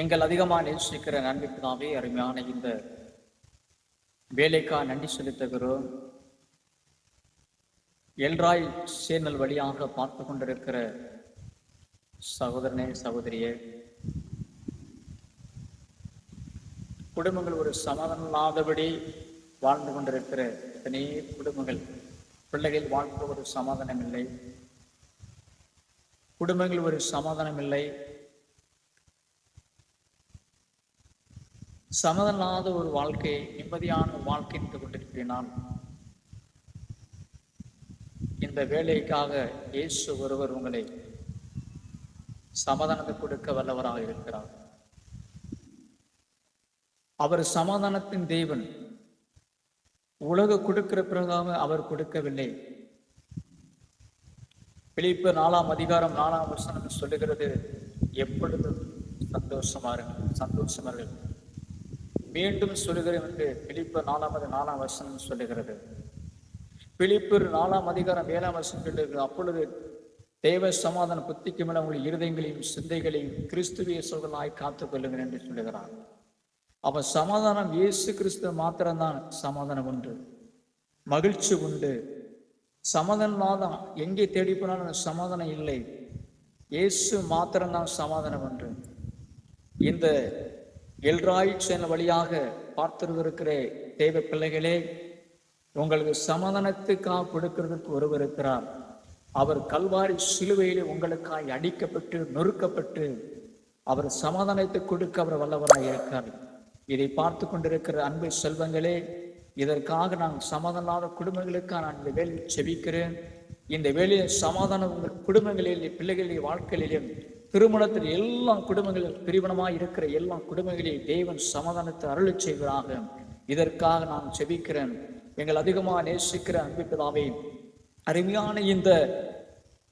எங்கள் அதிகமாக நேசிக்கிற நன்மைக்குதாவே அருமையான இந்த வேலைக்கா நன்றி செலுத்துகிறோம். எல்ராய் சேனல் வழியாக பார்த்து கொண்டிருக்கிற சகோதரனே சகோதரியே குடும்பங்கள் ஒரு சமாதானம் இல்லாதபடி வாழ்ந்து கொண்டிருக்கிற எத்தனையோ குடும்பங்கள் பிள்ளைகள் வாழ்ந்து ஒரு சமாதானம் இல்லை குடும்பங்கள் ஒரு சமாதானம் இல்லை சமதல்லாத ஒரு வாழ்க்கையை நிம்மதியான வாழ்க்கை நின்று கொண்டிருக்கிறேனால் இந்த வேலைக்காக இயேசு ஒருவர் உங்களை சமாதானத்தை கொடுக்க வல்லவராக இருக்கிறார். அவர் சமாதானத்தின் தேவன். உலக கொடுக்கிற பிறகாக அவர் கொடுக்கவில்லை. பிழைப்பு நாலாம் அதிகாரம் நாலாம் வருஷம் சொல்லுகிறது எப்பொழுதும் சந்தோஷமா இருங்கள். மீண்டும் சொல்லுகிறேன் என்று பிலிப்பு நாலாவது நாலாம் வசனம் சொல்லுகிறது. பிலிப்பு நாலாம் அதிகாரம் ஏழாம் வசனம் சொல்லுகிறது. அப்பொழுது தேவ சமாதான புத்திக்கு மேல உங்கள் இருதயங்களையும் சிந்தைகளையும் கிறிஸ்துவிய சொல்களாய் காத்துக் கொள்ளுங்கள் என்று சொல்லுகிறார். அவ சமாதானம் இயேசு கிறிஸ்து மாத்திரம்தான் சமாதானம் உண்டு. மகிழ்ச்சி உண்டு. சமாதானம் எங்கே தேடி போனாலும் சமாதானம் இல்லை. இயேசு மாத்திரம்தான் சமாதானம் உண்டு. இந்த எல்ராய் சேனல் வழியாக பார்த்திருக்கிற தேவ பிள்ளைகளே உங்களுக்கு சமாதானத்துக்காக கொடுக்கிறதுக்கு ஒருவர் இருக்கிறார் அவர் கல்வாரி சிலுவையிலே உங்களுக்காய் அடிக்கப்பட்டு நொறுக்கப்பட்டு அவர் சமாதானத்தை கொடுக்க அவர் வல்லவராக இருக்கார். இதை பார்த்து கொண்டிருக்கிற அன்பு செல்வங்களே இதற்காக நான் சமாதான குடும்பங்களுக்காக நான் இந்த வேலையை செபிக்கிறேன். இந்த வேலையை சமாதானம் உங்கள் குடும்பங்களிலே பிள்ளைகளின் வாழ்க்கையிலும் திருமணத்தில் எல்லா குடும்பங்களில் பிரிவனமாய் இருக்கிற எல்லா குடும்பங்களையும் தேவன் சமாதானத்தை அருளச் செய்வதாக இதற்காக நான் செபிக்கிறேன். எங்கள் அதிகமாக நேசிக்கிற அன்பிப்பதாவே அருமையான இந்த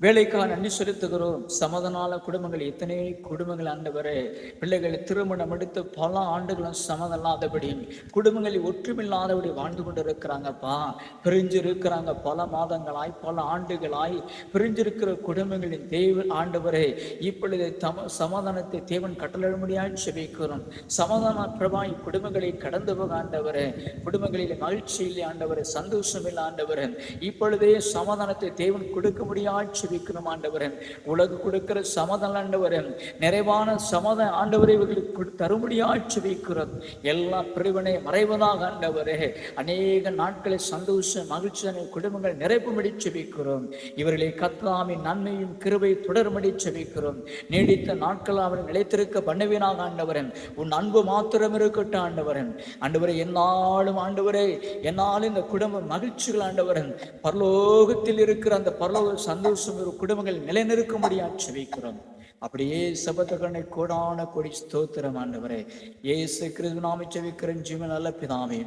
வேலைக்காக நன்றி செலுத்துகிறோம். சமதனால குடும்பங்கள் எத்தனை குடும்பங்கள் ஆண்டவரே. பிள்ளைகளை திருமணம் எடுத்து பல ஆண்டுகளும் சமதம் இல்லாதபடி குடும்பங்களில் ஒற்றுமில்லாதபடி வாழ்ந்து கொண்டு இருக்கிறாங்கப்பா பிரிஞ்சு இருக்கிறாங்க பல மாதங்களாய் பல ஆண்டுகளாய். பிரிஞ்சிருக்கிற குடும்பங்களின் தெய்வ ஆண்டவரே இப்பொழுது தம சமாதானத்தை தேவன் கட்டளிடும்படியாய் செபிக்கிறோம். சமாதான பிரபாய் குடும்பங்களை கடந்து போக ஆண்டவரே குடும்பங்களில் மகிழ்ச்சி இல்லை ஆண்டவரே சந்தோஷம் இல்லை ஆண்டவரே. இப்பொழுதே சமாதானத்தை தேவன் கொடுக்க முடியாது செபிக்கணும் ஆண்டவரன் உலகு கொடுக்கிற சமாதானம் ஆண்டவரன் நிறைவான சமத ஆண்டவரை இவர்களுக்கு தரும்படியாய் செபிக்கிறோம் எல்லா பிரிவினை மறைவதாக ஆண்டவரே. அநேக நாட்களை சந்தோஷ மகிழ்ச்சியான குடும்பங்கள் நிறைப்பும்படி செபிக்கிறோம். இவர்களை கத்தாமின் நன்மையும் கிருவை தொடரும்படி செபிக்கிறோம். நீடித்த நாட்கள் அவர் நிலைத்திருக்க பண்ணுவீனாக ஆண்டவரன் உன் அன்பு மாத்திரம் இருக்கட்டும் ஆண்டவரன் ஆண்டவரை என்னாலும் ஆண்டவரே என்னாலும் இந்த குடும்ப மகிழ்ச்சிகள் ஆண்டவரன் பரலோகத்தில் இருக்கிற அந்த பரலோக சந்தோஷம் ஒரு குடும்பங்கள் நிலைநிற்கும்படியா செவிக்கிறோம் அப்படியே சபத்தகனை கோடான கொடி ஸ்தோத்திரம் ஆண்டவரே. ஏசு கிறிஸ்து நாம செவிக்கிறேன் ஜீவன் நல்ல பிதாமே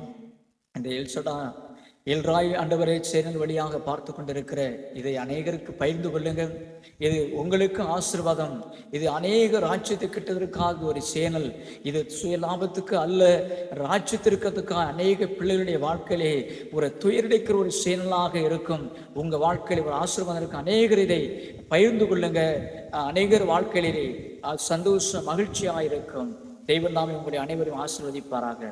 இந்த எல்சடா எல்ராய் ஆண்டவரை சேனல் வழியாக பார்த்து கொண்டிருக்கிற இதை அநேகருக்கு பகிர்ந்து கொள்ளுங்கள். இது உங்களுக்கு ஆசிர்வாதம். இது அநேக ராஜ்யத்தை கிட்டதற்காக ஒரு சேனல். இது சுய லாபத்துக்கு அல்ல ராஜ்யத்திற்கிறதுக்காக அநேக பிள்ளைகளுடைய வாழ்க்கையிலே ஒரு துயரடைக்கிற ஒரு சேனலாக இருக்கும். உங்கள் வாழ்க்கையில் ஒரு ஆசிர்வாதம் இருக்கு. அநேகர் இதை பகிர்ந்து கொள்ளுங்க அநேகர் வாழ்க்கையிலே சந்தோஷம் மகிழ்ச்சியாக இருக்கும். தெய்வம் நாமே உங்களை அனைவரும் ஆசிர்வதிப்பாராக.